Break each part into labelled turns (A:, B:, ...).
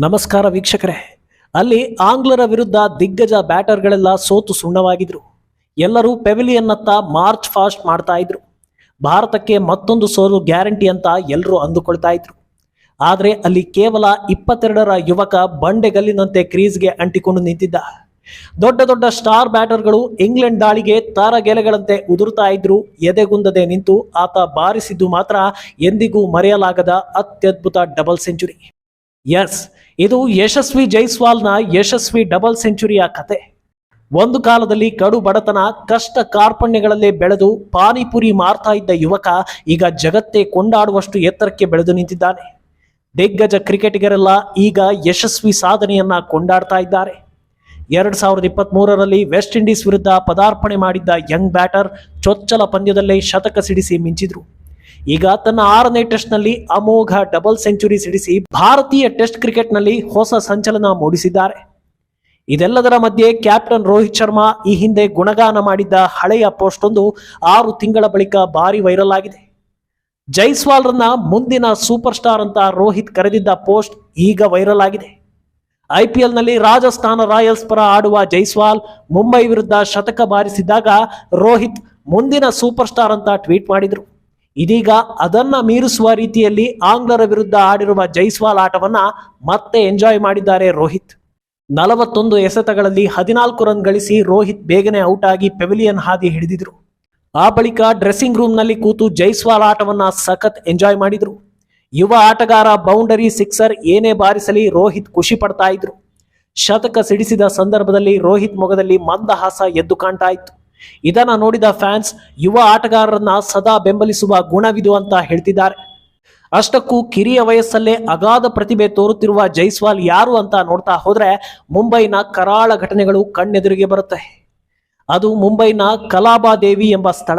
A: ನಮಸ್ಕಾರ ವೀಕ್ಷಕರೇ. ಅಲ್ಲಿ ಆಂಗ್ಲರ ವಿರುದ್ಧ ದಿಗ್ಗಜ ಬ್ಯಾಟರ್ಗಳೆಲ್ಲ ಸೋತು ಸುಣ್ಣವಾಗಿದ್ರು. ಎಲ್ಲರೂ ಪೆವಿಲಿಯನ್ನತ್ತ ಮಾರ್ಚ್ ಫಾಸ್ಟ್ ಮಾಡ್ತಾ ಇದ್ರು. ಭಾರತಕ್ಕೆ ಮತ್ತೊಂದು ಸೋಲು ಗ್ಯಾರಂಟಿ ಅಂತ ಎಲ್ಲರೂ ಅಂದುಕೊಳ್ತಾ ಇದ್ರು. ಆದರೆ ಅಲ್ಲಿ ಕೇವಲ ಇಪ್ಪತ್ತೆರಡರ ಯುವಕ ಬಂಡೆಗಲ್ಲಿನಂತೆ ಕ್ರೀಸ್ಗೆ ಅಂಟಿಕೊಂಡು ನಿಂತಿದ್ದ. ದೊಡ್ಡ ದೊಡ್ಡ ಸ್ಟಾರ್ ಬ್ಯಾಟರ್ಗಳು ಇಂಗ್ಲೆಂಡ್ ದಾಳಿಗೆ ತಾರಗೆಲೆಗಳಂತೆ ಉದುರ್ತಾ ಇದ್ರು. ಎದೆಗುಂದದೆ ನಿಂತು ಆತ ಬಾರಿಸಿದ್ದು ಮಾತ್ರ ಎಂದಿಗೂ ಮರೆಯಲಾಗದ ಅತ್ಯದ್ಭುತ ಡಬಲ್ ಸೆಂಚುರಿ. ಎಸ್ ಇದು ಯಶಸ್ವಿ ಜೈಸ್ವಾಲ್ನ ಯಶಸ್ವಿ ಡಬಲ್ ಸೆಂಚುರಿಯ ಕತೆ. ಒಂದು ಕಾಲದಲ್ಲಿ ಕಡು ಬಡತನ, ಕಷ್ಟ ಕಾರ್ಪಣ್ಯಗಳಲ್ಲೇ ಬೆಳೆದು ಪಾನಿಪುರಿ ಮಾರ್ತಾ ಇದ್ದ ಯುವಕ ಈಗ ಜಗತ್ತೇ ಕೊಂಡಾಡುವಷ್ಟು ಎತ್ತರಕ್ಕೆ ಬೆಳೆದು ನಿಂತಿದ್ದಾನೆ. ದಿಗ್ಗಜ ಕ್ರಿಕೆಟಿಗರೆಲ್ಲ ಈಗ ಯಶಸ್ವಿ ಸಾಧನೆಯನ್ನ ಕೊಂಡಾಡ್ತಾ ಇದ್ದಾರೆ. ಎರಡ್ ಸಾವಿರದ ಇಪ್ಪತ್ತ್ ಮೂರರಲ್ಲಿ ವೆಸ್ಟ್ ಇಂಡೀಸ್ ವಿರುದ್ಧ ಪದಾರ್ಪಣೆ ಮಾಡಿದ್ದ ಯಂಗ್ ಬ್ಯಾಟರ್ ಚೊಚ್ಚಲ ಪಂದ್ಯದಲ್ಲೇ ಶತಕ ಸಿಡಿಸಿ ಮಿಂಚಿದ್ರು. ಈಗ ತನ್ನ ಆರನೇ ಟೆಸ್ಟ್ನಲ್ಲಿ ಅಮೋಘ ಡಬಲ್ ಸೆಂಚುರಿ ಸಿಡಿಸಿ ಭಾರತೀಯ ಟೆಸ್ಟ್ ಕ್ರಿಕೆಟ್ನಲ್ಲಿ ಹೊಸ ಸಂಚಲನ ಮೂಡಿಸಿದ್ದಾರೆ. ಇದೆಲ್ಲದರ ಮಧ್ಯೆ ಕ್ಯಾಪ್ಟನ್ ರೋಹಿತ್ ಶರ್ಮಾ ಈ ಹಿಂದೆ ಗುಣಗಾನ ಮಾಡಿದ್ದ ಹಳೆಯ ಪೋಸ್ಟ್ ಒಂದು ಆರು ತಿಂಗಳ ಬಳಿಕ ಭಾರಿ ವೈರಲ್ ಆಗಿದೆ. ಜೈಸ್ವಾಲ್ರನ್ನ ಮುಂದಿನ ಸೂಪರ್ ಸ್ಟಾರ್ ಅಂತ ರೋಹಿತ್ ಕರೆದಿದ್ದ ಪೋಸ್ಟ್ ಈಗ ವೈರಲ್ ಆಗಿದೆ. ಐ ಪಿ ಎಲ್ನಲ್ಲಿ ರಾಜಸ್ಥಾನ ರಾಯಲ್ಸ್ ಪರ ಆಡುವ ಜೈಸ್ವಾಲ್ ಮುಂಬೈ ವಿರುದ್ಧ ಶತಕ ಬಾರಿಸಿದಾಗ ರೋಹಿತ್ ಮುಂದಿನ ಸೂಪರ್ ಸ್ಟಾರ್ ಅಂತ ಟ್ವೀಟ್ ಮಾಡಿದ್ರು. ಇದೀಗ ಅದನ್ನ ಮೀರಿಸುವ ರೀತಿಯಲ್ಲಿ ಆಂಗ್ಲರ ವಿರುದ್ಧ ಆಡಿರುವ ಜೈಸ್ವಾಲ್ ಆಟವನ್ನ ಮತ್ತೆ ಎಂಜಾಯ್ ಮಾಡಿದ್ದಾರೆ ರೋಹಿತ್. ನಲವತ್ತೊಂದು ಎಸೆತಗಳಲ್ಲಿ ಹದಿನಾಲ್ಕು ರನ್ ಗಳಿಸಿ ರೋಹಿತ್ ಬೇಗನೆ ಔಟ್ ಆಗಿ ಪೆವಿಲಿಯನ್ ಹಾದಿ ಹಿಡಿದಿದ್ರು. ಆ ಬಳಿಕ ಡ್ರೆಸ್ಸಿಂಗ್ ರೂಮ್ನಲ್ಲಿ ಕೂತು ಜೈಸ್ವಾಲ್ ಆಟವನ್ನ ಸಖತ್ ಎಂಜಾಯ್ ಮಾಡಿದ್ರು. ಯುವ ಆಟಗಾರ ಬೌಂಡರಿ ಸಿಕ್ಸರ್ ಏನೇ ಬಾರಿಸಲಿ ರೋಹಿತ್ ಖುಷಿ ಪಡ್ತಾ ಇದ್ರು. ಶತಕ ಸಿಡಿಸಿದ ಸಂದರ್ಭದಲ್ಲಿ ರೋಹಿತ್ ಮೊಗದಲ್ಲಿ ಮಂದಹಾಸ ಎದ್ದು ಕಾಣ್ತಾ ಇತ್ತು. ಇದನ್ನ ನೋಡಿದ ಫ್ಯಾನ್ಸ್, ಯುವ ಆಟಗಾರರನ್ನ ಸದಾ ಬೆಂಬಲಿಸುವ ಗುಣವಿದು ಅಂತ ಹೇಳ್ತಿದ್ದಾರೆ. ಅಷ್ಟಕ್ಕೂ ಕಿರಿಯ ವಯಸ್ಸಲ್ಲೇ ಅಗಾಧ ಪ್ರತಿಭೆ ತೋರುತ್ತಿರುವ ಜೈಸ್ವಾಲ್ ಯಾರು ಅಂತ ನೋಡ್ತಾ ಹೋದ್ರೆ ಮುಂಬೈನ ಕರಾಳ ಘಟನೆಗಳು ಕಣ್ಣೆದುರಿಗೆ ಬರುತ್ತೆ. ಅದು ಮುಂಬೈನ ಕಲಾಬಾದೇವಿ ಎಂಬ ಸ್ಥಳ.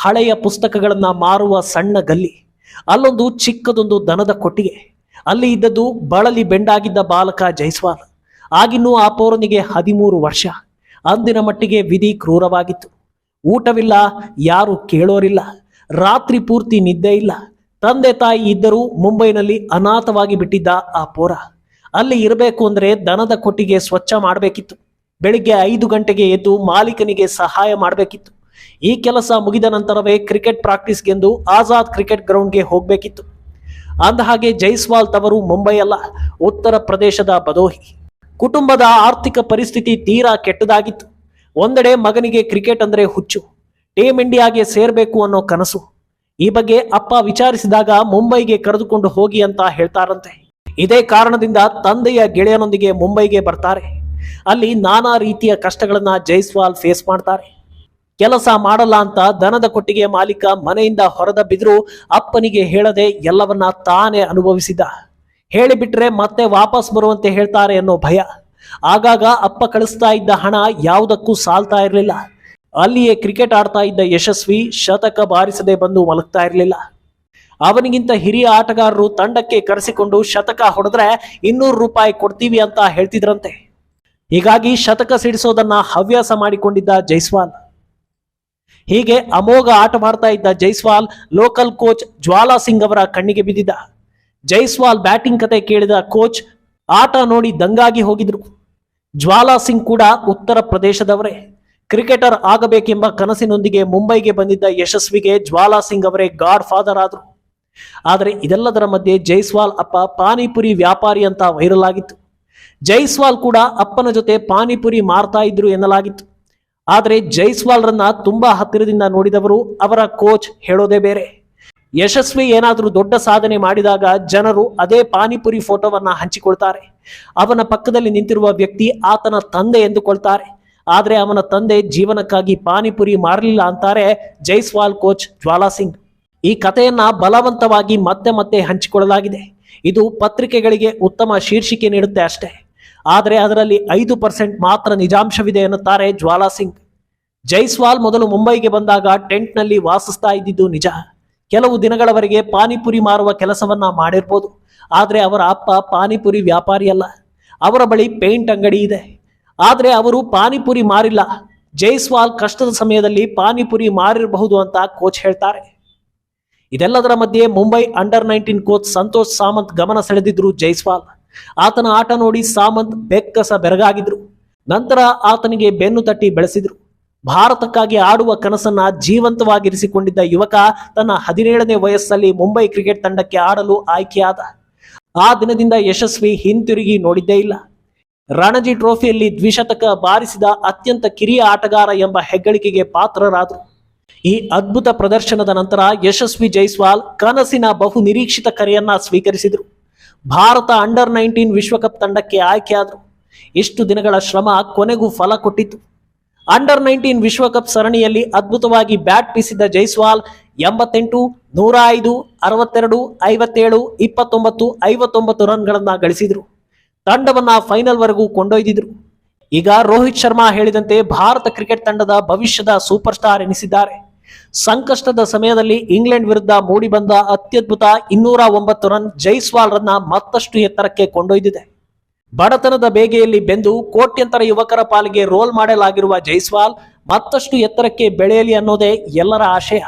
A: ಹಳೆಯ ಪುಸ್ತಕಗಳನ್ನ ಮಾರುವ ಸಣ್ಣ ಗಲ್ಲಿ. ಅಲ್ಲೊಂದು ಚಿಕ್ಕದೊಂದು ದನದ ಕೊಟ್ಟಿಗೆ. ಅಲ್ಲಿ ಇದ್ದದ್ದು ಬಳಲಿ ಬೆಂಡಾಗಿದ್ದ ಬಾಲಕ ಜೈಸ್ವಾಲ್. ಆಗಿನ್ನೂ ಆ ಪೌರನಿಗೆ ಹದಿಮೂರು ವರ್ಷ. ಅಂದಿನ ಮಟ್ಟಿಗೆ ವಿಧಿ ಕ್ರೂರವಾಗಿತ್ತು. ಊಟವಿಲ್ಲ, ಯಾರು ಕೇಳೋರಿಲ್ಲ, ರಾತ್ರಿ ಪೂರ್ತಿ ನಿದ್ದೆ ಇಲ್ಲ. ತಂದೆ ತಾಯಿ ಇದ್ದರೂ ಮುಂಬೈನಲ್ಲಿ ಅನಾಥವಾಗಿ ಬಿಟ್ಟಿದ್ದ ಆ ಪೋರ. ಅಲ್ಲಿ ಇರಬೇಕು ಅಂದ್ರೆ ದನದ ಕೊಟ್ಟಿಗೆ ಸ್ವಚ್ಛ ಮಾಡಬೇಕಿತ್ತು. ಬೆಳಿಗ್ಗೆ ಐದು ಗಂಟೆಗೆ ಎದ್ದು ಮಾಲೀಕನಿಗೆ ಸಹಾಯ ಮಾಡಬೇಕಿತ್ತು. ಈ ಕೆಲಸ ಮುಗಿದ ನಂತರವೇ ಕ್ರಿಕೆಟ್ ಪ್ರಾಕ್ಟೀಸ್ಗೆಂದು ಆಜಾದ್ ಕ್ರಿಕೆಟ್ ಗ್ರೌಂಡ್ಗೆ ಹೋಗಬೇಕಿತ್ತು. ಅಂದಹಾಗೆ ಜೈಸ್ವಾಲ್ ತವರು ಮುಂಬೈ ಅಲ್ಲ, ಉತ್ತರ ಪ್ರದೇಶದ ಬದೋಹಿ. ಕುಟುಂಬದ ಆರ್ಥಿಕ ಪರಿಸ್ಥಿತಿ ತೀರಾ ಕೆಟ್ಟದಾಗಿತ್ತು. ಒಂದೆಡೆ ಮಗನಿಗೆ ಕ್ರಿಕೆಟ್ ಅಂದರೆ ಹುಚ್ಚು. ಟೀಮ್ ಇಂಡಿಯಾಗೆ ಸೇರಬೇಕು ಅನ್ನೋ ಕನಸು. ಈ ಬಗ್ಗೆ ಅಪ್ಪ ವಿಚಾರಿಸಿದಾಗ ಮುಂಬೈಗೆ ಕರೆದುಕೊಂಡು ಹೋಗಿ ಅಂತ ಹೇಳ್ತಾರಂತೆ. ಇದೇ ಕಾರಣದಿಂದ ತಂದೆಯ ಗೆಳೆಯನೊಂದಿಗೆ ಮುಂಬೈಗೆ ಬರ್ತಾರೆ. ಅಲ್ಲಿ ನಾನಾ ರೀತಿಯ ಕಷ್ಟಗಳನ್ನ ಜೈಸ್ವಾಲ್ ಫೇಸ್ ಮಾಡ್ತಾರೆ. ಕೆಲಸ ಮಾಡಲ್ಲ ಅಂತ ದನದ ಕೊಟ್ಟಿಗೆ ಮಾಲೀಕ ಮನೆಯಿಂದ ಹೊರದ ಬಿದ್ರು ಅಪ್ಪನಿಗೆ ಹೇಳದೆ ಎಲ್ಲವನ್ನ ತಾನೇ ಅನುಭವಿಸಿದ ಹೇಳಿಬಿಟ್ರೆ ಮತ್ತೆ ವಾಪಸ್ ಬರುವಂತೆ ಹೇಳ್ತಾರೆ ಅನ್ನೋ ಭಯ. ಆಗಾಗ ಅಪ್ಪ ಕಳಿಸ್ತಾ ಇದ್ದ ಹಣ ಯಾವುದಕ್ಕೂ ಸಾಲ್ತಾ ಇರಲಿಲ್ಲ. ಅಲ್ಲಿಯೇ ಕ್ರಿಕೆಟ್ ಆಡ್ತಾ ಇದ್ದ ಯಶಸ್ವಿ ಶತಕ ಬಾರಿಸದೆ ಬಂದು ಮಲಗ್ತಾ ಇರಲಿಲ್ಲ. ಅವನಿಗಿಂತ ಹಿರಿಯ ಆಟಗಾರರು ತಂಡಕ್ಕೆ ಕರೆಸಿಕೊಂಡು ಶತಕ ಹೊಡೆದ್ರೆ ಇನ್ನೂರು ರೂಪಾಯಿ ಕೊಡ್ತೀವಿ ಅಂತ ಹೇಳ್ತಿದ್ರಂತೆ. ಹೀಗಾಗಿ ಶತಕ ಸಿಡಿಸೋದನ್ನ ಹವ್ಯಾಸ ಮಾಡಿಕೊಂಡಿದ್ದ ಜೈಸ್ವಾಲ್. ಹೀಗೆ ಅಮೋಘ ಆಟವಾಡ್ತಾ ಇದ್ದ ಜೈಸ್ವಾಲ್ ಲೋಕಲ್ ಕೋಚ್ ಜ್ವಾಲಾ ಸಿಂಗ್ ಅವರ ಕಣ್ಣಿಗೆ ಬಿದ್ದಿದ್ದ. ಜೈಸ್ವಾಲ್ ಬ್ಯಾಟಿಂಗ್ ಕತೆ ಕೇಳಿದ ಕೋಚ್ ಆಟ ನೋಡಿ ದಂಗಾಗಿ ಹೋಗಿದ್ರು. ಜ್ವಾಲಾ ಸಿಂಗ್ ಕೂಡ ಉತ್ತರ ಪ್ರದೇಶದವರೇ. ಕ್ರಿಕೆಟರ್ ಆಗಬೇಕೆಂಬ ಕನಸಿನೊಂದಿಗೆ ಮುಂಬೈಗೆ ಬಂದಿದ್ದ ಯಶಸ್ವಿಗೆ ಜ್ವಾಲಾ ಸಿಂಗ್ ಅವರೇ ಗಾಡ್ ಫಾದರ್ ಆದರು. ಆದರೆ ಇದೆಲ್ಲದರ ಮಧ್ಯೆ ಜೈಸ್ವಾಲ್ ಅಪ್ಪ ಪಾನಿಪುರಿ ವ್ಯಾಪಾರಿ ಅಂತ ವೈರಲ್ ಆಗಿತ್ತು. ಜೈಸ್ವಾಲ್ ಕೂಡ ಅಪ್ಪನ ಜೊತೆ ಪಾನಿಪುರಿ ಮಾರ್ತಾ ಇದ್ರು ಎನ್ನಲಾಗಿತ್ತು. ಆದರೆ ಜೈಸ್ವಾಲ್ರನ್ನ ತುಂಬಾ ಹತ್ತಿರದಿಂದ ನೋಡಿದವರು ಅವರ ಕೋಚ್ ಹೇಳೋದೇ ಬೇರೆ. ಯಶಸ್ವಿ ಏನಾದರೂ ದೊಡ್ಡ ಸಾಧನೆ ಮಾಡಿದಾಗ ಜನರು ಅದೇ ಪಾನಿಪುರಿ ಫೋಟೋವನ್ನ ಹಂಚಿಕೊಳ್ತಾರೆ. ಅವನ ಪಕ್ಕದಲ್ಲಿ ನಿಂತಿರುವ ವ್ಯಕ್ತಿ ಆತನ ತಂದೆ ಎಂದುಕೊಳ್ತಾರೆ. ಆದರೆ ಅವನ ತಂದೆ ಜೀವನಕ್ಕಾಗಿ ಪಾನಿಪುರಿ ಮಾರಲಿಲ್ಲ ಅಂತಾರೆ ಜೈಸ್ವಾಲ್ ಕೋಚ್ ಜ್ವಾಲಾ ಸಿಂಗ್. ಈ ಕಥೆಯನ್ನ ಬಲವಂತವಾಗಿ ಮತ್ತೆ ಮತ್ತೆ ಹಂಚಿಕೊಳ್ಳಲಾಗಿದೆ. ಇದು ಪತ್ರಿಕೆಗಳಿಗೆ ಉತ್ತಮ ಶೀರ್ಷಿಕೆ ನೀಡುತ್ತೆ ಅಷ್ಟೇ. ಆದರೆ ಅದರಲ್ಲಿ ಐದು ಪರ್ಸೆಂಟ್ ಮಾತ್ರ ನಿಜಾಂಶವಿದೆ ಎನ್ನುತ್ತಾರೆ ಜ್ವಾಲಾ ಸಿಂಗ್. ಜೈಸ್ವಾಲ್ ಮೊದಲು ಮುಂಬೈಗೆ ಬಂದಾಗ ಟೆಂಟ್ನಲ್ಲಿ ವಾಸಿಸ್ತಾ ಇದ್ದಿದ್ದು ನಿಜ. ಕೆಲವು ದಿನಗಳವರೆಗೆ ಪಾನಿಪುರಿ ಮಾರುವ ಕೆಲಸವನ್ನ ಮಾಡಿರ್ಬೋದು. ಆದರೆ ಅವರ ಅಪ್ಪ ಪಾನಿಪುರಿ ವ್ಯಾಪಾರಿ ಅಲ್ಲ. ಅವರ ಬಳಿ ಪೇಂಟ್ ಅಂಗಡಿ ಇದೆ. ಆದರೆ ಅವರು ಪಾನಿಪುರಿ ಮಾರಿಲ್ಲ. ಜೈಸ್ವಾಲ್ ಕಷ್ಟದ ಸಮಯದಲ್ಲಿ ಪಾನಿಪುರಿ ಮಾರಿರಬಹುದು ಅಂತ ಕೋಚ್ ಹೇಳ್ತಾರೆ. ಇದೆಲ್ಲದರ ಮಧ್ಯೆ Mumbai under nineteen coach Santosh Samant ಗಮನ ಸೆಳೆದಿದ್ರು ಜೈಸ್ವಾಲ್. ಆತನ ಆಟ ನೋಡಿ ಸಾಮಂತ್ ಬೆಕ್ಕಸ ಬೆರಗಾಗಿದ್ರು. ನಂತರ ಆತನಿಗೆ ಬೆನ್ನು ತಟ್ಟಿ ಬೆಳೆಸಿದ್ರು. ಭಾರತಕ್ಕಾಗಿ ಆಡುವ ಕನಸನ್ನ ಜೀವಂತವಾಗಿರಿಸಿಕೊಂಡಿದ್ದ ಯುವಕ ತನ್ನ ಹದಿನೇಳನೇ ವಯಸ್ಸಲ್ಲಿ ಮುಂಬೈ ಕ್ರಿಕೆಟ್ ತಂಡಕ್ಕೆ ಆಡಲು ಆಯ್ಕೆಯಾದ. ಆ ದಿನದಿಂದ ಯಶಸ್ವಿ ಹಿಂತಿರುಗಿ ನೋಡಿದ್ದೇ ಇಲ್ಲ. ರಣಜಿ ಟ್ರೋಫಿಯಲ್ಲಿ ದ್ವಿಶತಕ ಬಾರಿಸಿದ ಅತ್ಯಂತ ಕಿರಿಯ ಆಟಗಾರ ಎಂಬ ಹೆಗ್ಗಳಿಕೆಗೆ ಪಾತ್ರರಾದರು. ಈ ಅದ್ಭುತ ಪ್ರದರ್ಶನದ ನಂತರ ಯಶಸ್ವಿ ಜೈಸ್ವಾಲ್ ಕನಸಿನ ಬಹು ನಿರೀಕ್ಷಿತ ಕರೆಯನ್ನ ಸ್ವೀಕರಿಸಿದರು. ಭಾರತ ಅಂಡರ್ ನೈನ್ಟೀನ್ ವಿಶ್ವಕಪ್ ತಂಡಕ್ಕೆ ಆಯ್ಕೆಯಾದರು. ಇಷ್ಟು ದಿನಗಳ ಶ್ರಮ ಕೊನೆಗೂ ಫಲ ಕೊಟ್ಟಿತ್ತು ಅಂಡರ್ ನೈನ್ಟೀನ್ ವಿಶ್ವಕಪ್ ಸರಣಿಯಲ್ಲಿ ಅದ್ಭುತವಾಗಿ ಬ್ಯಾಟ್ ಬೀಸಿದ ಜೈಸ್ವಾಲ್ ಎಂಬತ್ತೆಂಟು ನೂರ ಐದು ಅರವತ್ತೆರಡು, ಐವತ್ತೇಳು, ಇಪ್ಪತ್ತೊಂಬತ್ತು, ಐವತ್ತೊಂಬತ್ತು ರನ್ಗಳನ್ನ ಗಳಿಸಿದ್ರು. ತಂಡವನ್ನ ಫೈನಲ್ ವರೆಗೂ ಕೊಂಡೊಯ್ದಿದ್ರು. ಈಗ ರೋಹಿತ್ ಶರ್ಮಾ ಹೇಳಿದಂತೆ ಭಾರತ ಕ್ರಿಕೆಟ್ ತಂಡದ ಭವಿಷ್ಯದ ಸೂಪರ್ ಸ್ಟಾರ್ ಎನಿಸಿದ್ದಾರೆ. ಸಂಕಷ್ಟದ ಸಮಯದಲ್ಲಿ ಇಂಗ್ಲೆಂಡ್ ವಿರುದ್ಧ ಮೂಡಿಬಂದ ಅತ್ಯದ್ಭುತ ಇನ್ನೂರ ಒಂಬತ್ತು ರನ್ ಜೈಸ್ವಾಲ್ ರನ್ನ ಮತ್ತಷ್ಟು ಎತ್ತರಕ್ಕೆ ಕೊಂಡೊಯ್ದಿದೆ. ಬಡತನದ ಬೇಗೆಯಲ್ಲಿ ಬೆಂದು ಕೋಟ್ಯಂತರ ಯುವಕರ ಪಾಲಿಗೆ ರೋಲ್ ಮಾಡಲಾಗಿರುವ ಜೈಸ್ವಾಲ್ ಮತ್ತಷ್ಟು ಎತ್ತರಕ್ಕೆ ಬೆಳೆಯಲಿ ಅನ್ನೋದೇ ಎಲ್ಲರ ಆಶಯ.